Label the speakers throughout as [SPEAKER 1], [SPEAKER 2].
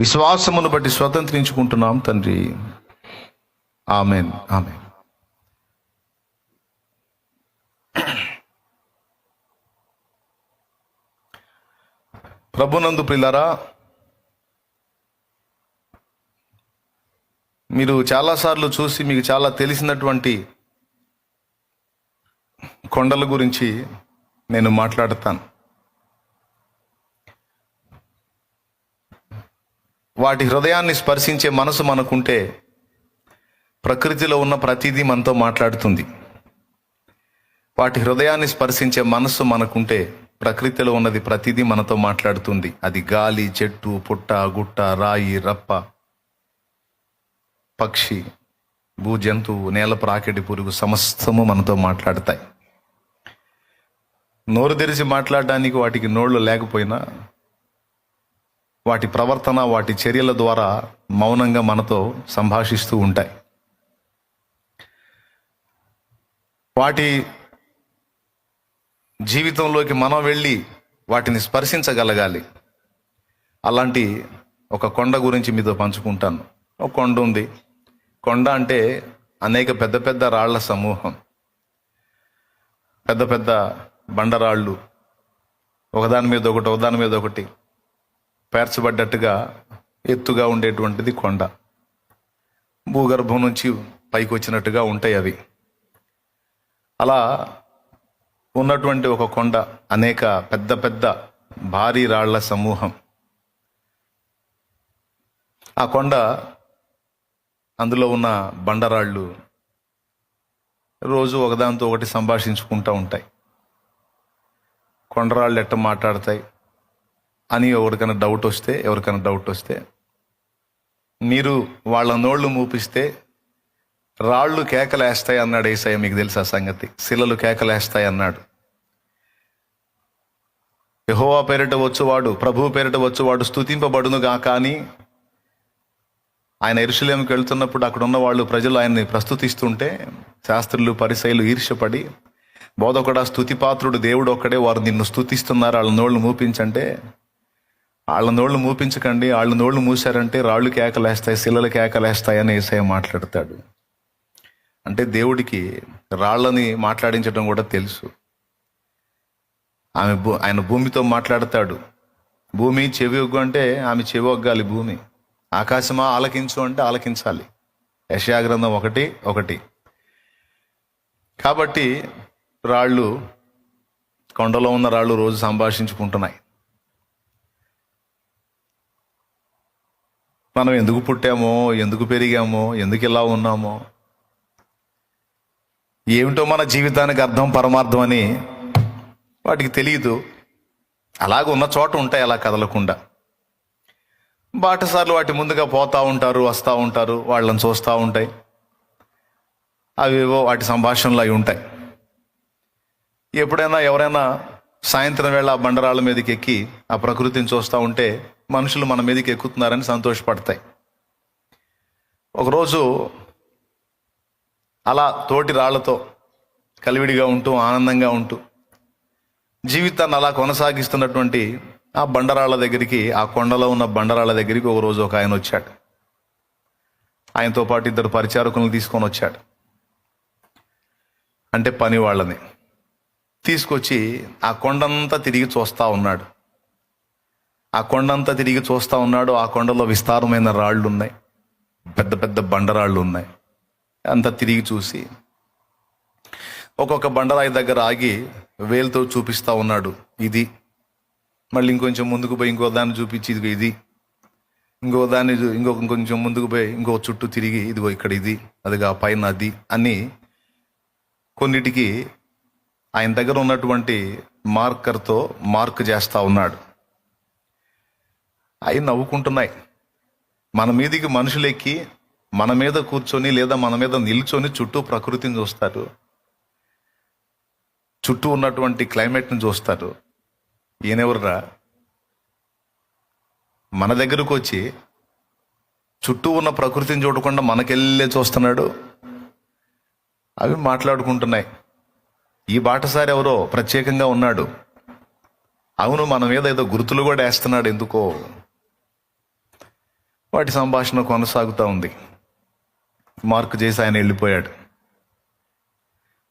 [SPEAKER 1] విశ్వాసమును బట్టి స్వతంత్రించుకుంటున్నాం తండ్రి. ఆమెన్. ఆమె ప్రభునందు ప్రిల్లరా మీరు చాలాసార్లు చూసి మీకు చాలా తెలిసినటువంటి కొండల గురించి నేను మాట్లాడతాను. వాటి హృదయాన్ని స్పర్శించే మనసు మనకుంటే ప్రకృతిలో ఉన్న ప్రతిదీ మనతో మాట్లాడుతుంది. వాటి హృదయాన్ని స్పర్శించే మనస్సు మనకుంటే ప్రకృతిలో ఉన్నది ప్రతిదీ మనతో మాట్లాడుతుంది. అది గాలి చెట్టు పుట్ట గుట్ట రాయి రప్ప పక్షి భూ జంతువు నేల ప్రాకెటి పురుగు సమస్తము మనతో మాట్లాడతాయి. నోరు తెరిచి మాట్లాడడానికి వాటికి నోళ్ళు లేకపోయినా వాటి ప్రవర్తన వాటి చర్యల ద్వారా మౌనంగా మనతో సంభాషిస్తూ ఉంటాయి. వాటి జీవితంలోకి మనం వెళ్ళి వాటిని స్పర్శించగలగాలి. అలాంటి ఒక కొండ గురించి మీతో పంచుకుంటాను. ఒక కొండ ఉంది. కొండ అంటే అనేక పెద్ద పెద్ద రాళ్ళ సమూహం. పెద్ద పెద్ద బండరాళ్ళు. ఒకదాని మీద ఒకటి ఒకదాని మీద ఒకటి. పేర్చబడ్డట్టుగా ఎత్తుగా ఉండేటువంటిది కొండ. భూగర్భం నుంచి పైకి వచ్చినట్టుగా ఉంటాయి అవి. అలా ఉన్నటువంటి ఒక కొండ అనేక పెద్ద పెద్ద భారీ రాళ్ళ సమూహం. ఆ కొండ అందులో ఉన్న బండరాళ్ళు రోజు ఒకదాంతో ఒకటి సంభాషించుకుంటూ ఉంటాయి. కొండరాళ్ళు ఎట్ట మాట్లాడతాయి? అని ఎవరికైనా డౌట్ వస్తే ఎవరికైనా డౌట్ వస్తే మీరు వాళ్ళ నోళ్ళు మూపిస్తే రాళ్ళు కేకలేస్తాయి అన్నాడు ఏసయ్య మీకు తెలుసా సంగతి? శిలలు కేకలేస్తాయి అన్నాడు. యహోవా పేరిట వచ్చువాడు ప్రభు పేరిట వచ్చువాడు స్థుతింపబడునుగా కానీ ఆయన ఎరుసలేంకి వెళ్తున్నప్పుడు అక్కడ ఉన్న వాళ్ళు ప్రజలు ఆయన్ని ప్రస్తుతిస్తుంటే శాస్త్రులు పరిశైలు ఈర్ష్యపడి బోధకుడా స్థుతిపాత్రుడు దేవుడు ఒక్కడే వారు నిన్ను స్థుతిస్తున్నారు వాళ్ళ నోళ్ళు మూపించంటే వాళ్ళ నోళ్ళు మూపించకండి వాళ్ళ నోళ్ళు మూసారంటే రాళ్ళు కేకలేస్తాయి శిలలు కేకలేస్తాయి అని ఏసయ్య మాట్లాడతాడు. అంటే దేవుడికి రాళ్ళని మాట్లాడించడం కూడా తెలుసు. ఆమె భూ ఆయన భూమితో మాట్లాడతాడు. భూమి చెవి ఒగ్గు అంటే ఆమె చెవి ఒగ్గాలి భూమి. ఆకాశమా ఆలకించు అంటే ఆలకించాలి. యశాగ్రంథం ఒకటి ఒకటి. కాబట్టి రాళ్ళు కొండలో ఉన్న రాళ్ళు రోజు సంభాషించుకుంటున్నాయి. మనం ఎందుకు పుట్టామో ఎందుకు పెరిగామో ఎందుకు ఇలా ఉన్నామో. ఏమిటో మన జీవితానికి అర్థం పరమార్థం అని వాటికి తెలియదు అలాగ ఉన్న చోట ఉంటాయి అలా కదలకుండా. బాటసార్లు వాటి ముందుగా పోతూ ఉంటారు వస్తూ ఉంటారు వాళ్ళని చూస్తూ ఉంటాయి. అవేవో వాటి సంభాషణలు అవి ఉంటాయి. ఎప్పుడైనా ఎవరైనా సాయంత్రం వేళ ఆ బండరాళ్ళ మీదకి ఎక్కి ఆ ప్రకృతిని చూస్తూ ఉంటే మనుషులు మన మీదకి ఎక్కుతున్నారని సంతోషపడతాయి. ఒకరోజు అలా తోటి రాళ్ళతో కలివిడిగా ఉంటూ ఆనందంగా ఉంటూ జీవితాన్ని అలా కొనసాగిస్తున్నటువంటి ఆ బండరాళ్ళ దగ్గరికి ఆ కొండలో ఉన్న బండరాళ్ళ దగ్గరికి ఒక రోజు ఒక ఆయన వచ్చాడు. ఆయనతో పాటు ఇద్దరు పరిచారకులను తీసుకొని వచ్చాడు. అంటే పని వాళ్ళని తీసుకొచ్చి ఆ కొండంతా తిరిగి చూస్తూ ఉన్నాడు. ఆ కొండంతా తిరిగి చూస్తా ఉన్నాడు. ఆ కొండలో విస్తారమైన రాళ్ళు ఉన్నాయి పెద్ద పెద్ద బండరాళ్ళు ఉన్నాయి అంతా తిరిగి చూసి ఒక్కొక్క బండరాయి దగ్గర ఆగి వేలుతో చూపిస్తా ఉన్నాడు. ఇది. మళ్ళీ ఇంకొంచెం ముందుకు పోయి ఇంకో దాన్ని చూపించి ఇదిగో ఇది. ఇంకో దాన్ని ఇంకొక ఇంకో ఇంకొంచెం ముందుకు పోయి ఇంకో చుట్టూ తిరిగి ఇదిగో ఇక్కడ ఇది. అదిగా పైన అది అని కొన్నిటికి ఆయన దగ్గర ఉన్నటువంటి మార్కర్తో మార్క్ చేస్తూ ఉన్నాడు. అవి నవ్వుకుంటున్నాయి. మన మీదికి మనుషులెక్కి మన మీద కూర్చొని లేదా మన మీద నిల్చొని చుట్టూ ప్రకృతిని చూస్తారు. చుట్టూ ఉన్నటువంటి క్లైమేట్ని చూస్తారు. ఈయనెవర్రా? మన దగ్గరకు వచ్చి చుట్టూ ఉన్న ప్రకృతిని చూడకుండా మనకెళ్ళే చూస్తున్నాడు? అవి మాట్లాడుకుంటున్నాయి. ఈ బాటసారి ఎవరో ప్రత్యేకంగా ఉన్నాడు. అవును మన మీద ఏదో గుర్తులు కూడా వేస్తున్నాడు ఎందుకో. వాటి సంభాషణ కొనసాగుతూ ఉంది. మార్కు చేసి ఆయన వెళ్ళిపోయాడు.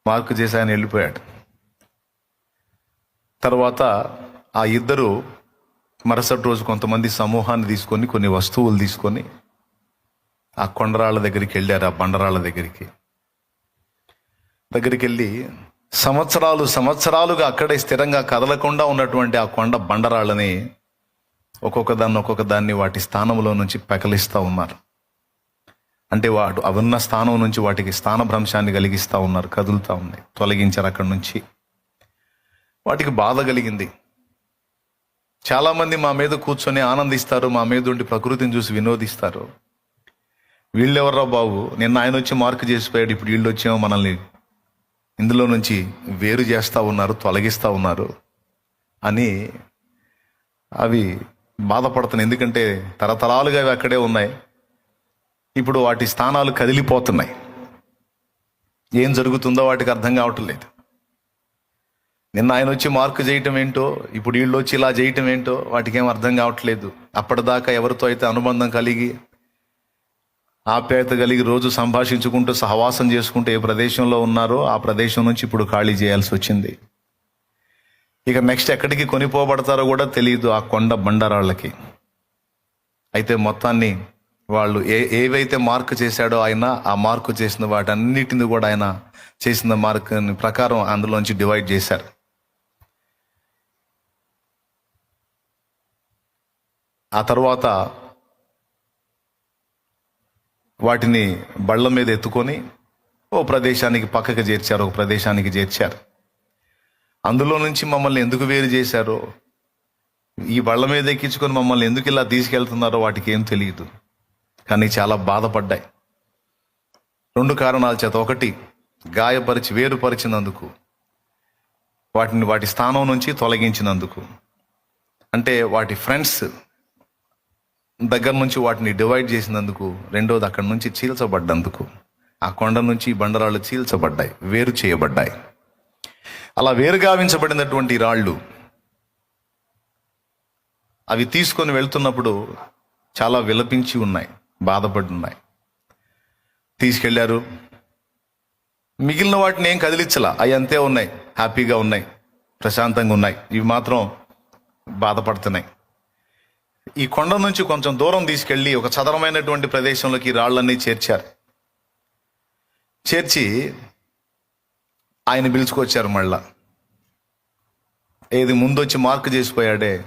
[SPEAKER 1] మార్కు చేసి ఆయన వెళ్ళిపోయాడు. తర్వాత ఆ ఇద్దరు మరుసటి రోజు కొంతమంది సమూహాన్ని తీసుకొని కొన్ని వస్తువులు తీసుకొని ఆ కొండరాళ్ళ దగ్గరికి వెళ్ళారు ఆ బండరాళ్ళ దగ్గరికి. దగ్గరికి వెళ్ళి సంవత్సరాలు సంవత్సరాలుగా అక్కడే స్థిరంగా కదలకుండా ఉన్నటువంటి ఆ కొండ బండరాళ్ళని ఒక్కొక్క దాన్ని ఒక్కొక్క దాన్ని వాటి స్థానంలో నుంచి పెకలిస్తూ ఉన్నారు. అంటే వాడు అవన్న స్థానం నుంచి వాటికి స్థానభ్రంశాన్ని కలిగిస్తూ ఉన్నారు కదులుతూ ఉన్నాయి తొలగించారు అక్కడి నుంచి. వాటికి బాధ కలిగింది. చాలామంది మా మీద కూర్చొని ఆనందిస్తారు మా మీద ఉండి ప్రకృతిని చూసి వినోదిస్తారు. వీళ్ళెవర్రా బాబు? నిన్న ఆయన వచ్చి మార్కు చేసిపోయాడు ఇప్పుడు వీళ్ళు వచ్చేమో మనల్ని ఇందులో నుంచి వేరు చేస్తూ ఉన్నారు తొలగిస్తూ ఉన్నారు అని అవి బాధపడుతున్నాయి. ఎందుకంటే తరతరాలుగా అవి అక్కడే ఉన్నాయి. ఇప్పుడు వాటి స్థానాలు కదిలిపోతున్నాయి. ఏం జరుగుతుందో వాటికి అర్థం కావటం లేదు. నిన్న ఆయన వచ్చి మార్కు చేయటం ఏంటో ఇప్పుడు వీళ్ళు వచ్చి ఇలా చేయటం ఏంటో వాటికి ఏం అర్థం కావట్లేదు అప్పటిదాకా ఎవరితో అయితే అనుబంధం కలిగి ఆప్యాయత కలిగి రోజు సంభాషించుకుంటూ సహవాసం చేసుకుంటూ ఏ ప్రదేశంలో ఉన్నారో ఆ ప్రదేశం నుంచి ఇప్పుడు ఖాళీ చేయాల్సి వచ్చింది. ఇక నెక్స్ట్ ఎక్కడికి కొనిపోబడతారో కూడా తెలియదు ఆ కొండ బండరాళ్ళకి. అయితే మొత్తాన్ని వాళ్ళు ఏ ఏవైతే మార్కు చేశాడో ఆయన ఆ మార్కు చేసిన వాటన్నిటిని కూడా ఆయన చేసిన మార్క్ ప్రకారం అందులోంచి డివైడ్ చేశారు. ఆ తర్వాత వాటిని బళ్ళ మీద ఎత్తుకొని ఓ ప్రదేశానికి పక్కకు చేర్చారు ఒక ప్రదేశానికి చేర్చారు. అందులో నుంచి మమ్మల్ని ఎందుకు వేరు చేశారో ఈ బళ్ళ మీద ఎక్కించుకొని మమ్మల్ని ఎందుకు ఇలా తీసుకెళ్తున్నారో వాటికి ఏం తెలియదు. కానీ చాలా బాధపడ్డాయి. రెండు కారణాల చేత. ఒకటి గాయపరిచి వేరుపరిచినందుకు వాటిని వాటి స్థానం నుంచి తొలగించినందుకు. అంటే వాటి ఫ్రెండ్స్ దగ్గర నుంచి వాటిని డివైడ్ చేసినందుకు రెండోది అక్కడి నుంచి చీల్చబడ్డందుకు. ఆ కొండ నుంచి బండరాళ్ళు చీల్చబడ్డాయి వేరు చేయబడ్డాయి. అలా వేరుగావించబడినటువంటి రాళ్ళు అవి తీసుకొని వెళ్తున్నప్పుడు చాలా విలపించి ఉన్నాయి బాధపడి ఉన్నాయి తీసుకెళ్ళారు. మిగిలిన వాటిని ఏం కదిలించలా అవి అంతే ఉన్నాయి హ్యాపీగా ఉన్నాయి ప్రశాంతంగా ఉన్నాయి. ఇవి మాత్రం బాధపడుతున్నాయి. ఈ కొండ నుంచి కొంచెం దూరం తీసుకెళ్ళి ఒక చదరమైనటువంటి ప్రదేశంలోకి రాళ్ళన్నీ చేర్చారు. చేర్చి ఆయన పిలుచుకొచ్చారు మళ్ళా. ఏది ముందు వచ్చి మార్క్ చేసిపోయాడే.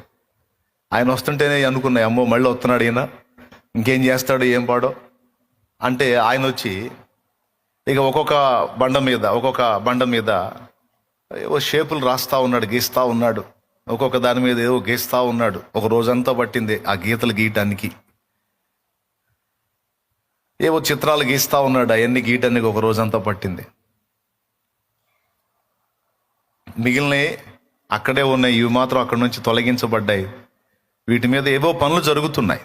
[SPEAKER 1] ఆయన వస్తుంటేనే అనుకున్నాయి అమ్మో మళ్ళీ వస్తున్నాడు ఈయన. ఇంకేం చేస్తాడు ఏం పాడో? అంటే ఆయన వచ్చి ఇక ఒక్కొక్క బండ మీద ఒక్కొక్క బండ మీద ఏవో షేపులు రాస్తా ఉన్నాడు గీస్తా ఉన్నాడు. ఒక్కొక్క దాని మీద ఏవో గీస్తా ఉన్నాడు. ఒక రోజంతా పట్టింది ఆ గీతలు గీయటానికి. ఏవో చిత్రాలు గీస్తా ఉన్నాడు అవన్నీ గీయటానికి ఒక రోజంతా పట్టింది. మిగిలినవి అక్కడే ఉన్నాయి ఇవి మాత్రం అక్కడి నుంచి తొలగించబడ్డాయి. వీటి మీద ఏవో పనులు జరుగుతున్నాయి.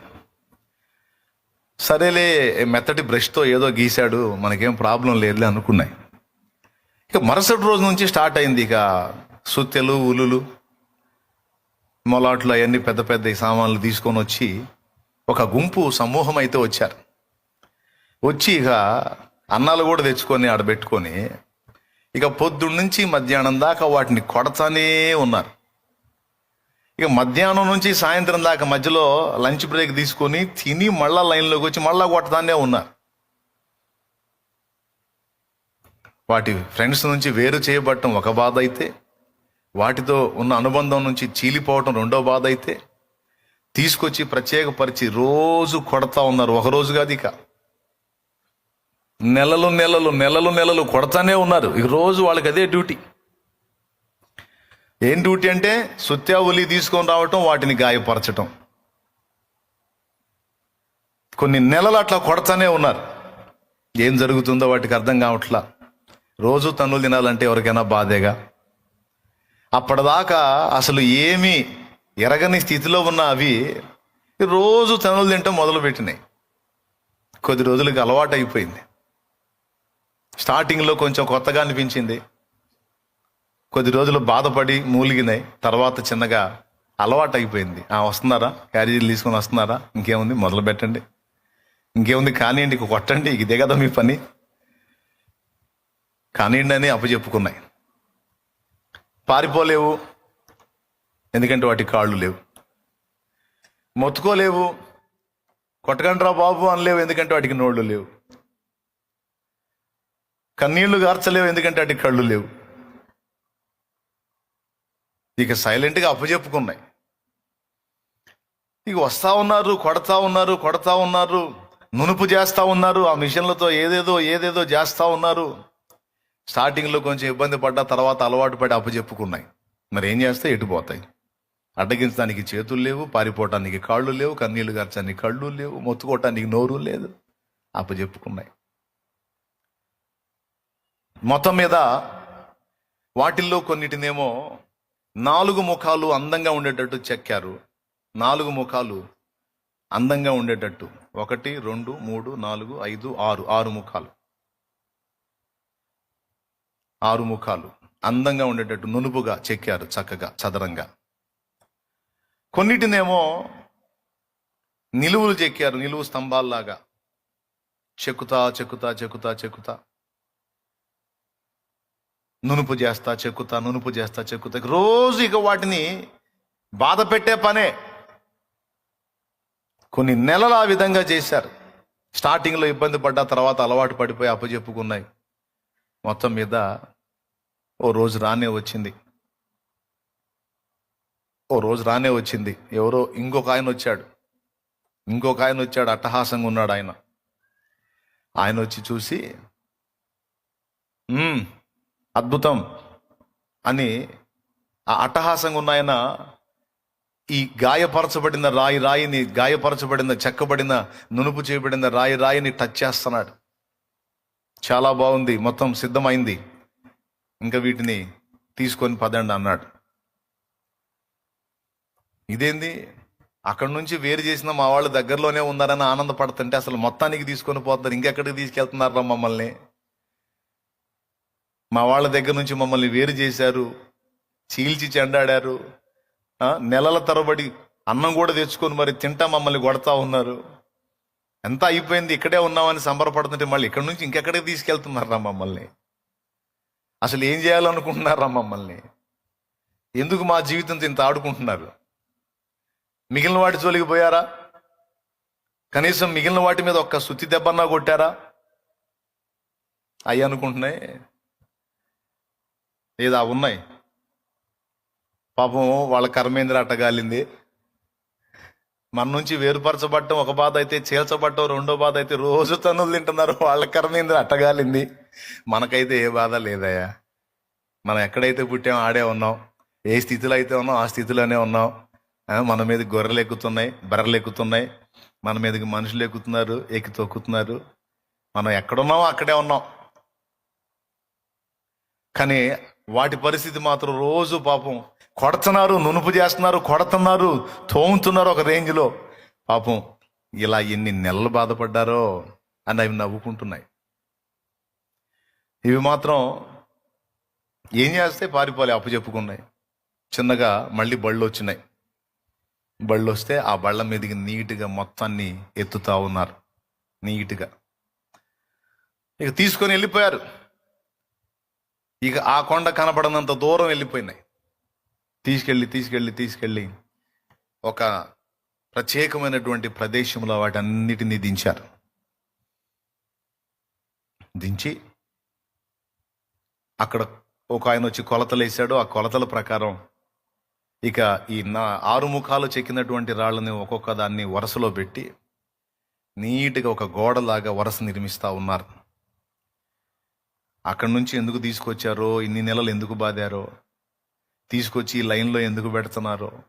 [SPEAKER 1] సరేలే మెత్తటి బ్రష్తో ఏదో గీశాడు మనకేం ప్రాబ్లం లేదులే అనుకున్నాయి. ఇక మరుసటి రోజు నుంచి స్టార్ట్ అయింది ఇక సుత్తెలు ఉలులు మొలాట్లు అవన్నీ పెద్ద పెద్ద సామాన్లు తీసుకొని వచ్చి ఒక గుంపు సమూహం అయితే వచ్చారు. వచ్చి ఇక అన్నాలు కూడా తెచ్చుకొని ఆడ పెట్టుకొని ఇక పొద్దున్న నుంచి మధ్యాహ్నం దాకా వాటిని కొడతానే ఉన్నారు. ఇక మధ్యాహ్నం నుంచి సాయంత్రం దాకా మధ్యలో లంచ్ బ్రేక్ తీసుకొని తిని మళ్ళా లైన్లోకి వచ్చి మళ్ళా కొట్టతానే ఉన్నారు. వాటి ఫ్రెండ్స్ నుంచి వేరు చేయబడటం ఒక బాధ అయితే వాటితో ఉన్న అనుబంధం నుంచి చీలిపోవటం రెండో బాధ అయితే తీసుకొచ్చి ప్రత్యేకపరిచి రోజు కొడతా ఉన్నారు. ఒకరోజు కాదు ఇక. నెలలు నెలలు నెలలు నెలలు కొడతానే ఉన్నారు. ఇక రోజు వాళ్ళకి అదే డ్యూటీ. ఏం డ్యూటీ అంటే సుత్యా ఉలి తీసుకొని రావటం వాటిని గాయపరచటం. కొన్ని నెలలు అట్లా కొడతానే ఉన్నారు. ఏం జరుగుతుందో వాటికి అర్థం కావట్లా. రోజు తన్నులు తినాలంటే ఎవరికైనా బాధేగా? అప్పటిదాకా అసలు ఏమీ ఎరగని స్థితిలో ఉన్న అవి రోజు తనులు తింటాం మొదలు పెట్టినాయి కొద్ది రోజులకి అలవాటు అయిపోయింది స్టార్టింగ్లో కొంచెం కొత్తగా అనిపించింది. కొద్ది రోజులు బాధపడి మూలిగినాయి. తర్వాత చిన్నగా అలవాటు అయిపోయింది ఆ వస్తున్నారా? క్యారేజీలు తీసుకొని వస్తున్నారా? ఇంకేముంది? మొదలు పెట్టండి. ఇంకేముంది? కానివ్వండి కొట్టండి. ఇదే కదా మీ పని. కానివ్వండి అని అప్పచెప్పుకున్నాయి. పారిపోలేవు. ఎందుకంటే వాటి కాళ్ళు లేవు. మొత్తుకోలేవు. కొట్టకండ్రా బాబు అనలేవు. ఎందుకంటే వాటికి నోళ్ళు లేవు. కన్నీళ్ళు గార్చలేవు ఎందుకంటే అటు కళ్ళు లేవు. ఇక సైలెంట్గా అప్పచెప్పుకున్నాయి ఇక వస్తా ఉన్నారు కొడతా ఉన్నారు కొడతా ఉన్నారు నునుపు చేస్తా ఉన్నారు ఆ మిషన్లతో ఏదేదో ఏదేదో చేస్తా ఉన్నారు. స్టార్టింగ్లో కొంచెం ఇబ్బంది పడ్డ తర్వాత అలవాటు పడి అప్పచెప్పుకున్నాయి మరి ఏం చేస్తే ఎటుపోతాయి అడ్డగించడానికి చేతులు లేవు పారిపోవటానికి కాళ్ళు లేవు కన్నీళ్ళు గార్చడానికి కళ్ళు లేవు మొత్తుకోవటానికి నోరు లేదు. అప్పచెప్పుకున్నాయి మొత్తం మీద వాటిల్లో కొన్నిటినేమో నాలుగు ముఖాలు అందంగా ఉండేటట్టు చెక్కారు. నాలుగు ముఖాలు అందంగా ఉండేటట్టు. ఒకటి రెండు మూడు నాలుగు ఐదు ఆరు. ఆరు ముఖాలు. ఆరు ముఖాలు అందంగా ఉండేటట్టు నునుపుగా చెక్కారు చక్కగా చదరంగా. కొన్నిటినేమో నిలువులు చెక్కారు నిలువు స్తంభాల్లాగా. చెక్కుతా చెక్కుతా చెక్కుతా చెక్కుతా. నునుపు చేస్తా చెక్కుతా నునుపు చేస్తా చెక్కుతా. రోజు ఇక వాటిని బాధ పెట్టే పనే. కొన్ని నెలలు ఆ విధంగా చేశారు. స్టార్టింగ్లో ఇబ్బంది పడ్డ తర్వాత అలవాటు పడిపోయి అప్పచెప్పుకున్నాయి మొత్తం మీద ఓ రోజు రానే వచ్చింది. ఓ రోజు రానే వచ్చింది. ఎవరో ఇంకొక ఆయన వచ్చాడు. ఇంకొక ఆయన వచ్చాడు అట్టహాసంగా ఉన్నాడు ఆయన. ఆయన వచ్చి చూసి అద్భుతం అని ఆ అట్టహాసంగా ఉన్న ఆయన ఈ గాయపరచబడిన రాయి రాయిని గాయపరచబడిన చెక్కబడిన నునుపు చేయబడిన రాయి రాయిని టచ్ చేస్తున్నాడు. చాలా బాగుంది మొత్తం సిద్ధమైంది. ఇంకా వీటిని తీసుకొని పదండి అన్నాడు. ఇదేంది? అక్కడి నుంచి వేరు చేసిన మా వాళ్ళు దగ్గరలోనే ఉన్నారని ఆనందపడుతుంటే అసలు మొత్తానికి తీసుకొని పోతారు ఇంకెక్కడికి తీసుకెళ్తున్నారా మమ్మల్ని? మా వాళ్ళ దగ్గర నుంచి మమ్మల్ని వేరు చేశారు చీల్చి చెండాడారు నెలల తరబడి అన్నం కూడా తెచ్చుకొని మరి తింటా మమ్మల్ని కొడతా ఉన్నారు. ఎంత అయిపోయింది ఇక్కడే ఉన్నామని సంబరపడుతుంటే మళ్ళీ ఇక్కడ నుంచి ఇంకెక్కడికి తీసుకెళ్తున్నారా మమ్మల్ని? అసలు ఏం చేయాలనుకుంటున్నారా మమ్మల్ని? ఎందుకు మా జీవితంతో ఇంత ఆడుకుంటున్నారు? మిగిలిన వాటి జోలికి పోయారా? కనీసం మిగిలిన వాటి మీద ఒక్క సుత్తి దెబ్బన్నా కొట్టారా? అయ్యి అనుకుంటున్నాయి. లేదా ఉన్నాయి. పాపం వాళ్ళ కర్మేంద్ర అట్టగాలింది. మన నుంచి వేరుపరచబడటం ఒక బాధ అయితే చేల్చబడటం రెండో బాధ అయితే రోజు తన్నులు తింటున్నారు వాళ్ళ కర్మేంద్ర అట్టగాలింది. మనకైతే ఏ బాధ లేదయ్యా. మనం ఎక్కడైతే పుట్టామో ఆడే ఉన్నాం. ఏ స్థితిలో అయితే ఉన్నాం ఆ స్థితిలోనే ఉన్నాం. మన మీద గొర్రెలు ఎక్కుతున్నాయి బర్రెలు ఎక్కుతున్నాయి. మన మీదకి మనుషులు ఎక్కుతున్నారు ఎక్కి తొక్కుతున్నారు. మనం ఎక్కడున్నామో అక్కడే ఉన్నాం. కానీ వాటి పరిస్థితి మాత్రం రోజు పాపం కొడుతున్నారు నునుపు చేస్తున్నారు కొడుతున్నారు తోముతున్నారు ఒక రేంజ్లో. పాపం ఇలా ఎన్ని నెలలు బాధపడ్డారో అని అవి నవ్వుకుంటున్నాయి. ఇవి మాత్రం ఏం చేస్తే పారిపోలే అప్పు చెప్పుకున్నాయి చిన్నగా మళ్ళీ బళ్ళు వచ్చినాయి. బళ్ళు వస్తే ఆ బళ్ళ మీదకి నీట్గా మొత్తాన్ని ఎత్తుతా ఉన్నారు. నీట్గా. ఇక తీసుకొని వెళ్ళిపోయారు. ఇక ఆ కొండ కనపడనంత దూరం వెళ్ళిపోయినాయి. తీసుకెళ్ళి తీసుకెళ్ళి తీసుకెళ్ళి ఒక ప్రత్యేకమైనటువంటి ప్రదేశంలో వాటన్నిటినీ దించారు. దించి అక్కడ ఒక ఆయన వచ్చి కొలతలు వేసాడు ఆ కొలతల ప్రకారం ఇక ఈ నా ఆరు ముఖాలు చెక్కినటువంటి రాళ్ళని ఒక్కొక్క దాన్ని వరుసలో పెట్టి నీట్గా ఒక గోడలాగా వరుస నిర్మిస్తూ ఉన్నారు. అక్కడి నుంచి ఎందుకు తీసుకొచ్చారో ఇన్ని నెలలు ఎందుకు బాధారో తీసుకొచ్చి ఈ లైన్లో ఎందుకు పెడుతున్నారో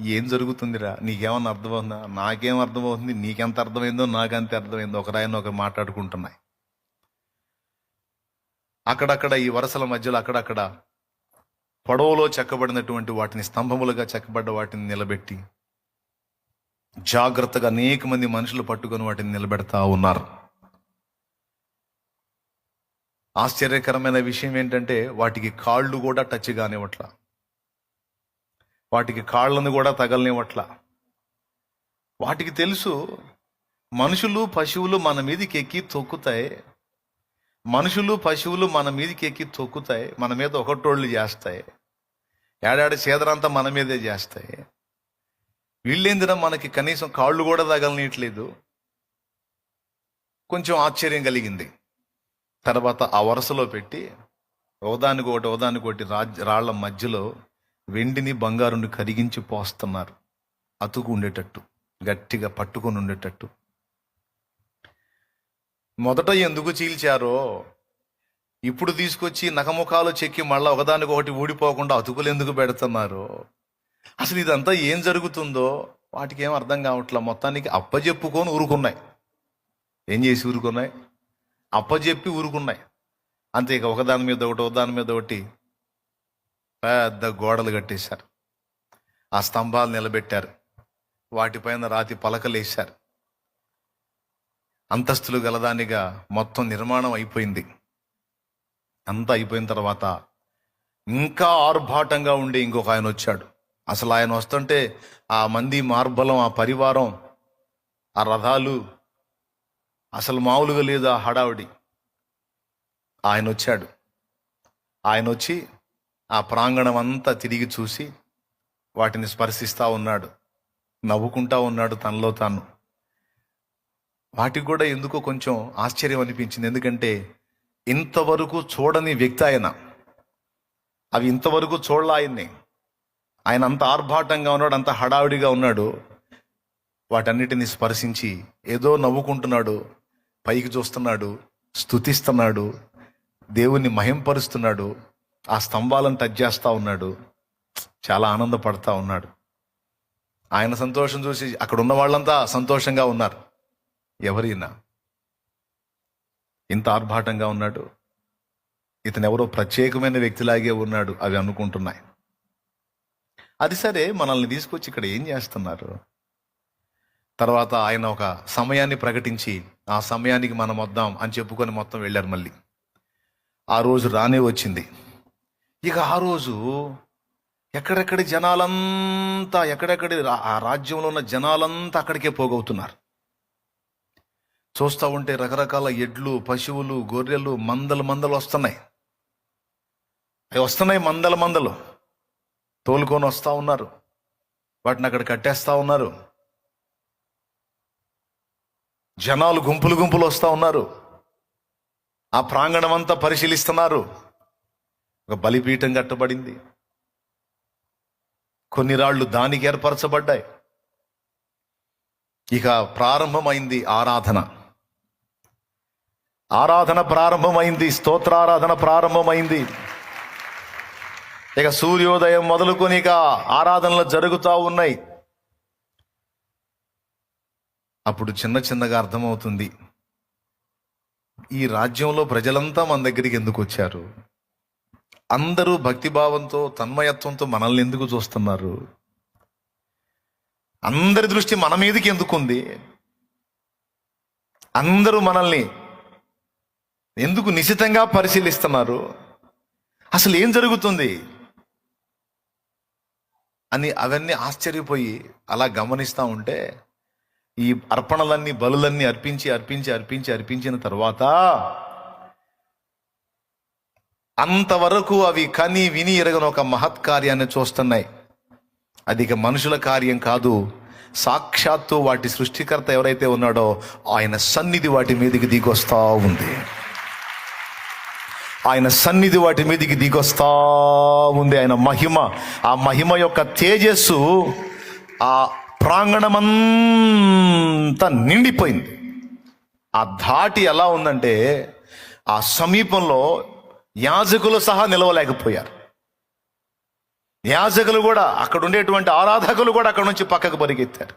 [SPEAKER 1] ఏం జరుగుతుందిరా? నీకేమన్నా అర్థమవుతుందా? నాకేం అర్థమవుతుంది? నీకెంత అర్థమైందో నాకంతే అర్థమైందో ఒకరాయన ఒక మాట్లాడుకుంటున్నాయి. అక్కడక్కడ ఈ వరుసల మధ్యలో అక్కడక్కడ పొడవులో చెక్కబడినటువంటి వాటిని స్తంభములుగా చెక్కబడ్డ వాటిని నిలబెట్టి జాగ్రత్తగా అనేక మంది మనుషులు పట్టుకొని వాటిని నిలబెడతా ఉన్నారు. ఆశ్చర్యకరమైన విషయం ఏంటంటే వాటికి కాళ్ళు కూడా టచ్ కానివ్వట్ల. వాటికి కాళ్ళను కూడా తగలనివ్వట్ల. వాటికి తెలుసు మనుషులు పశువులు మన మీదకి ఎక్కి తొక్కుతాయి. మనుషులు పశువులు మన మీదకి ఎక్కి తొక్కుతాయి. మన మీద ఒకటోళ్ళు చేస్తాయి. ఏడాడి చేదరంతా మన మీదే చేస్తాయి. వీళ్ళేందిరా మనకి కనీసం కాళ్ళు కూడా తగలనీయట్లేదు? కొంచెం ఆశ్చర్యం కలిగింది. తర్వాత ఆ వరుసలో పెట్టి ఓదానికి ఒకటి ఓదానికి ఒకటి రాజ్ రాళ్ళ మధ్యలో వెండిని బంగారుని కరిగించి పోస్తున్నారు. అతుకు ఉండేటట్టు గట్టిగా పట్టుకొని ఉండేటట్టు. మొదట ఎందుకు చీల్చారో ఇప్పుడు తీసుకొచ్చి నఖముఖాలు చెక్కి మళ్ళీ ఒకదానికి ఒకటి ఊడిపోకుండా అతుకులు ఎందుకు పెడుతున్నారు అసలు ఇదంతా ఏం జరుగుతుందో వాటికి ఏం అర్థం కావట్లేదు మొత్తానికి అప్పజెప్పుకొని ఊరుకున్నాయి. ఏం చేసి ఊరుకున్నాయి? అప్పజెప్పి ఊరుకున్నాయి. అంతే ఇక ఒకదాని మీద ఒకటి ఒకదాని మీద ఒకటి పెద్ద గోడలు కట్టేశారు. ఆ స్తంభాలు నిలబెట్టారు. వాటిపైన రాతి పలకలు వేశారు. అంతస్తులు గలదానిగా మొత్తం నిర్మాణం అయిపోయింది. అంతా అయిపోయిన తర్వాత ఇంకా ఆర్భాటంగా ఉండి ఇంకొక ఆయన వచ్చాడు. అసలు ఆయన వస్తుంటే ఆ మంది మార్బలం ఆ పరివారం ఆ రథాలు అసలు మామూలుగా లేదు ఆ హడావిడి? ఆయన వచ్చాడు. ఆయన వచ్చి ఆ ప్రాంగణం అంతా తిరిగి చూసి వాటిని స్పర్శిస్తూ ఉన్నాడు. నవ్వుకుంటా ఉన్నాడు తనలో తాను. వాటికి కూడా ఎందుకో కొంచెం ఆశ్చర్యం అనిపించింది. ఎందుకంటే ఇంతవరకు చూడని వ్యక్తి ఆయన. అవి ఇంతవరకు చూడలే ఆయన్ని. ఆయన అంత ఆర్భాటంగా ఉన్నాడు అంత హడావిడిగా ఉన్నాడు. వాటన్నిటిని స్పర్శించి ఏదో నవ్వుకుంటున్నాడు. పైకి చూస్తున్నాడు స్తుతిస్తున్నాడు దేవుణ్ణి మహింపరుస్తున్నాడు ఆ స్తంభాలను టచ్ చేస్తూ ఉన్నాడు చాలా ఆనందపడతా ఉన్నాడు. ఆయన సంతోషం చూసి అక్కడ ఉన్న వాళ్ళంతా సంతోషంగా ఉన్నారు. ఎవరైనా ఇంత ఆర్భాటంగా ఉన్నాడు. ఇతను ఎవరో ప్రత్యేకమైన వ్యక్తిలాగే ఉన్నాడు అవి అనుకుంటున్నాయి. అది సరే మనల్ని తీసుకొచ్చి ఇక్కడ ఏం చేస్తున్నారు? తర్వాత ఆయన ఒక సమయాన్ని ప్రకటించి ఆ సమయానికి మనం వద్దాం అని చెప్పుకొని మొత్తం వెళ్ళారు మళ్ళీ. ఆ రోజు రానే వచ్చింది. ఇక ఆ రోజు ఎక్కడెక్కడి జనాలంతా ఎక్కడెక్కడి రా- ఆ రాజ్యంలో ఉన్న జనాలంతా అక్కడికే పోగవుతున్నారు. చూస్తూ ఉంటే రకరకాల ఎడ్లు పశువులు గొర్రెలు మందలు మందలు వస్తున్నాయి. అవి వస్తున్నాయి మందల మందలు. తోలుకొని వస్తూ ఉన్నారు. వాటిని అక్కడ కట్టేస్తూ ఉన్నారు. జనాలు గుంపులు గుంపులు వస్తూ ఉన్నారు. ఆ ప్రాంగణం అంతా పరిశీలిస్తున్నారు. ఒక బలిపీఠం కట్టబడింది. కొన్ని రాళ్ళు దానికి ఏర్పరచబడ్డాయి. ఇక ప్రారంభమైంది ఆరాధన. ఆరాధన ప్రారంభమైంది స్తోత్రారాధన ప్రారంభమైంది. ఇక సూర్యోదయం మొదలుకొని ఇక ఆరాధనలు జరుగుతూ ఉన్నాయి. అప్పుడు చిన్న చిన్నగా అర్థమవుతుంది. ఈ రాజ్యంలో ప్రజలంతా మన దగ్గరికి ఎందుకు వచ్చారు? అందరూ భక్తిభావంతో తన్మయత్వంతో మనల్ని ఎందుకు చూస్తున్నారు? అందరి దృష్టి మన మీదకి ఎందుకుంది? అందరూ మనల్ని ఎందుకు నిశితంగా పరిశీలిస్తున్నారు? అసలు ఏం జరుగుతుంది? అని అవన్నీ ఆశ్చర్యపోయి అలా గమనిస్తూ ఉంటే ఈ అర్పణలన్నీ బలులన్నీ అర్పించి అర్పించి అర్పించి అర్పించిన తర్వాత అంతవరకు అవి కని విని ఎరగని ఒక మహత్కార్యాన్ని చూస్తున్నాయి. అది ఇక మనుషుల కార్యం కాదు. సాక్షాత్తు వాటి సృష్టికర్త ఎవరైతే ఉన్నాడో ఆయన సన్నిధి వాటి మీదకి దిగొస్తా ఉంది. ఆయన సన్నిధి వాటి మీదకి దిగొస్తా ఉంది. ఆయన మహిమ ఆ మహిమ యొక్క తేజస్సు ఆ ప్రాంగణమంతా నిండిపోయింది. ఆ ధాటి ఎలా ఉందంటే ఆ సమీపంలో యాజకులు సహా నిలవలేకపోయారు. యాజకులు కూడా అక్కడ ఉండేటువంటి ఆరాధకులు కూడా అక్కడ నుంచి పక్కకు పరిగెత్తారు.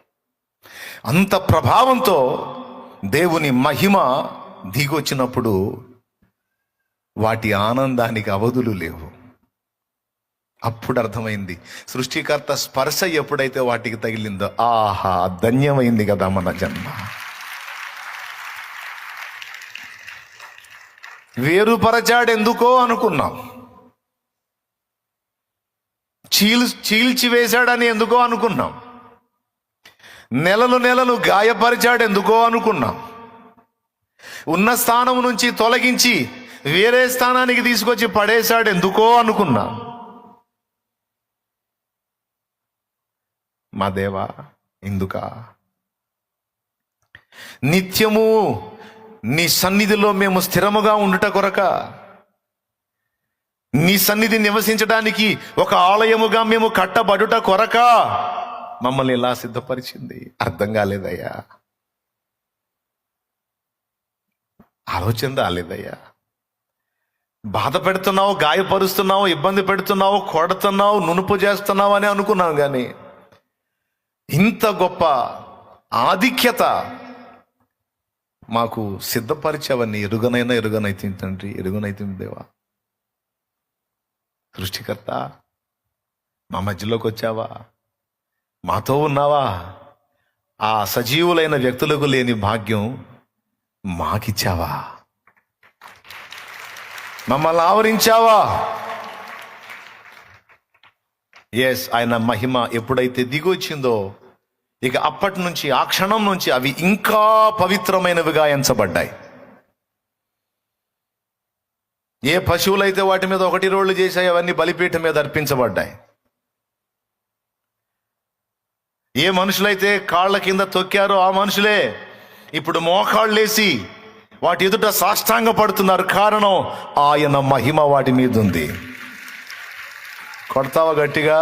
[SPEAKER 1] అంత ప్రభావంతో దేవుని మహిమ దిగొచ్చినప్పుడు వాటి ఆనందానికి అవధులు లేవు. అప్పుడు అర్థమైంది. సృష్టికర్త స్పర్శ ఎప్పుడైతే వాటికి తగిలిందో ఆహా ధన్యమైంది కదా మన జన్మ. వేరుపరచాడెందుకో అనుకున్నాం. చీల్ వేశాడని ఎందుకో అనుకున్నాం. నెలలు నెలలు గాయపరిచాడు ఎందుకో అనుకున్నాం. ఉన్న స్థానం నుంచి తొలగించి వేరే స్థానానికి తీసుకొచ్చి పడేశాడు ఎందుకో అనుకున్నాం. మా దేవా ఎందుకా నిత్యము నీ సన్నిధిలో మేము స్థిరముగా ఉండుట కొరక నీ సన్నిధి నివసించడానికి ఒక ఆలయముగా మేము కట్టబడుట కొరక మమ్మల్ని ఇలా సిద్ధపరిచింది? అర్థం కాలేదయ్యా. ఆలోచన రాలేదయ్యా. బాధ పెడుతున్నావు గాయపరుస్తున్నావు ఇబ్బంది పెడుతున్నావు కొడుతున్నావు నునుపు చేస్తున్నావు అని అనుకున్నాను కానీ ఇంత గొప్ప ఆధిక్యత మాకు సిద్ధపరిచేవన్నీ ఎరుగనైనా ఎరుగనైతే తండ్రి ఎరుగనైతే దేవా. సృష్టికర్త మా మధ్యలోకి వచ్చావా? మాతో ఉన్నావా? ఆ సజీవులైన వ్యక్తులకు లేని భాగ్యం మాకిచ్చావా? మమ్మల్ని ఆవరించావా? ఎస్ ఆయన మహిమ ఎప్పుడైతే దిగొచ్చిందో ఇక అప్పటి నుంచి ఆ క్షణం నుంచి అవి ఇంకా పవిత్రమైనవిగా ఎంచబడ్డాయి. ఏ పశువులైతే వాటి మీద ఒకటి రోళ్ళు చేశాయి అవన్నీ బలిపీఠం మీద అర్పించబడ్డాయి. ఏ మనుషులైతే కాళ్ళ కింద తొక్కారో ఆ మనుషులే ఇప్పుడు మోకాళ్ళేసి వాటి ఎదుట సాష్టాంగ పడుతున్నారు కారణం ఆయన మహిమ వాటి మీద ఉంది కొడతావా గట్టిగా?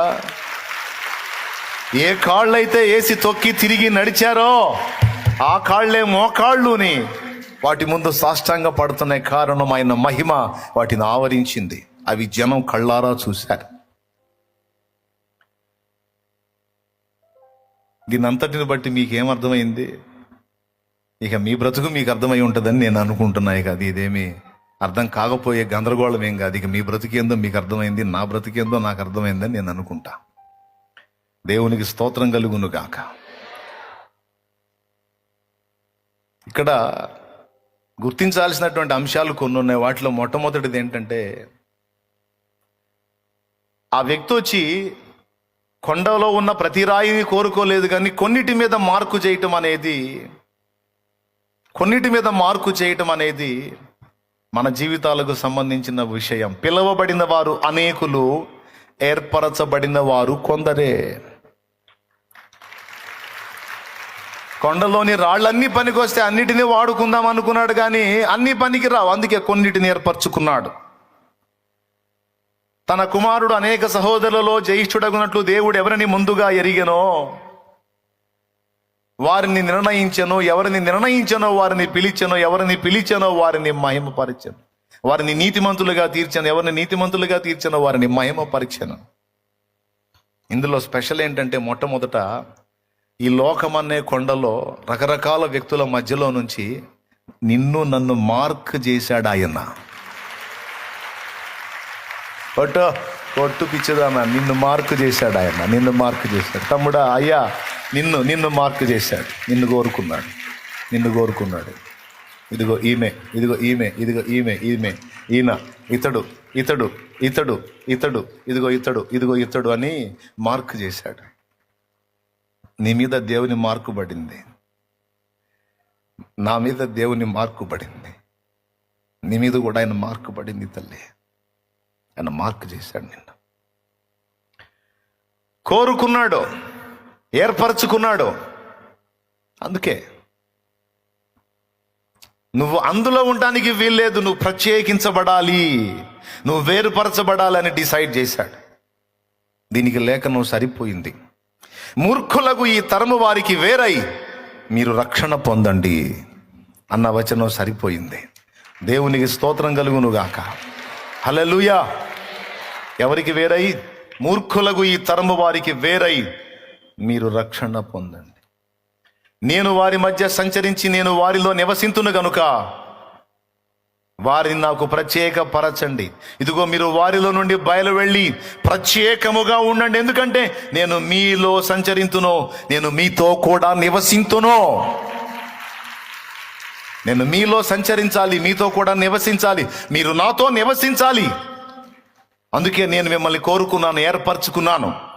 [SPEAKER 1] ఏ కాళ్ళైతే వేసి తొక్కి తిరిగి నడిచారో ఆ కాళ్ళే మోకాళ్ళుని వాటి ముందు సాష్టాంగ పడుతున్న కారణం ఆయన మహిమ వాటిని ఆవరించింది. అవి జనం కళ్ళారా చూశారు. దీని అంతటిని బట్టి మీకేం అర్థమైంది? ఇక మీ బ్రతుకు మీకు అర్థమై ఉంటుందని నేను అనుకుంటున్నాయి ఇక అది ఇదేమి అర్థం కాకపోయే గందరగోళం ఏం కాదు. ఇక మీ బ్రతికేందో మీకు అర్థమైంది నా బ్రతికేందో నాకు అర్థమైందని నేను అనుకుంటా. దేవునికి స్తోత్రం కలుగును గాక. ఇక్కడ గుర్తించాల్సినటువంటి అంశాలు కొన్ని ఉన్నాయి. వాటిలో మొట్టమొదటిది ఏంటంటే ఆ వ్యక్తి వచ్చి కొండలో ఉన్న ప్రతి రాయిని కోరుకోలేదు కానీ కొన్నిటి మీద మార్కు చేయటం అనేది కొన్నిటి మీద మార్కు చేయటం అనేది మన జీవితాలకు సంబంధించిన విషయం. పిలువబడిన వారు అనేకులు ఏర్పరచబడిన వారు కొందరే. కొండలోని రాళ్ళన్నీ పనికొస్తే అన్నిటినీ వాడుకుందాం అనుకున్నాడు కానీ అన్ని పనికి రావు. అందుకే కొన్నిటిని ఏర్పరచుకున్నాడు. తన కుమారుడు అనేక సహోదరులలో జ్యేష్ఠుడగునట్లు దేవుడు ఎవరిని ముందుగా ఎరిగెనో వారిని నిర్ణయించను ఎవరిని నిర్ణయించనో వారిని పిలిచెనో ఎవరిని పిలిచనో వారిని మహిమపరచను. వారిని నీతిమంతులుగా తీర్చను ఎవరిని నీతిమంతులుగా తీర్చను వారిని మహిమపరచను. ఇందులో స్పెషల్ ఏంటంటే మొట్టమొదట ఈ లోకం అనే కొండలో రకరకాల వ్యక్తుల మధ్యలో నుంచి నిన్ను నన్ను మార్క్ చేశాడు ఆయన బట్ కొట్టు పిచ్చదానా నిన్ను మార్కు చేశాడు ఆయన. నిన్ను మార్కు చేశాడు. తమ్ముడా అయ్యా నిన్ను నిన్ను మార్కు చేశాడు. నిన్ను కోరుకున్నాడు. నిన్ను కోరుకున్నాడు. ఇదిగో ఈమె ఇదిగో ఈమె ఇదిగో ఈమె ఈమె ఈయన ఇతడు ఇతడు ఇతడు ఇతడు ఇదిగో ఇతడు ఇదిగో ఇతడు అని మార్కు చేశాడు. నీ మీద దేవుని మార్కు పడింది. నా మీద దేవుని మార్కు పడింది. నీ మీద కూడా ఆయన మార్కు పడింది తల్లి. ఆయన మార్క్ చేశాడు నిన్న. కోరుకున్నాడు ఏర్పరచుకున్నాడు. అందుకే నువ్వు అందులో ఉండడానికి వీల్లేదు నువ్వు ప్రత్యేకించబడాలి. నువ్వు వేరుపరచబడాలని డిసైడ్ చేశాడు. దీనికి లేఖనం సరిపోయింది. మూర్ఖులకు ఈ తరము వారికి వేరై మీరు రక్షణ పొందండి అన్న వచనం సరిపోయింది. దేవునికి స్తోత్రం కలుగునుగాక. హలలుయా ఎవరికి వేరై? మూర్ఖులకు ఈ తరము వారికి వేరై. మీరు రక్షణ పొందండి. నేను వారి మధ్య సంచరించి నేను వారిలో నివసింతును గనుక వారిని నాకు ప్రత్యేక పరచండి ఇదిగో మీరు వారిలో నుండి బయలు వెళ్ళి ప్రత్యేకముగా ఉండండి. ఎందుకంటే నేను మీలో సంచరింతునో నేను మీతో కూడా నివసింతునో. నేను మీలో సంచరించాలి మీతో కూడా నివసించాలి మీరు నాతో నివసించాలి. అందుకే నేను మిమ్మల్ని కోరుకున్నాను ఏర్పరచుకున్నాను.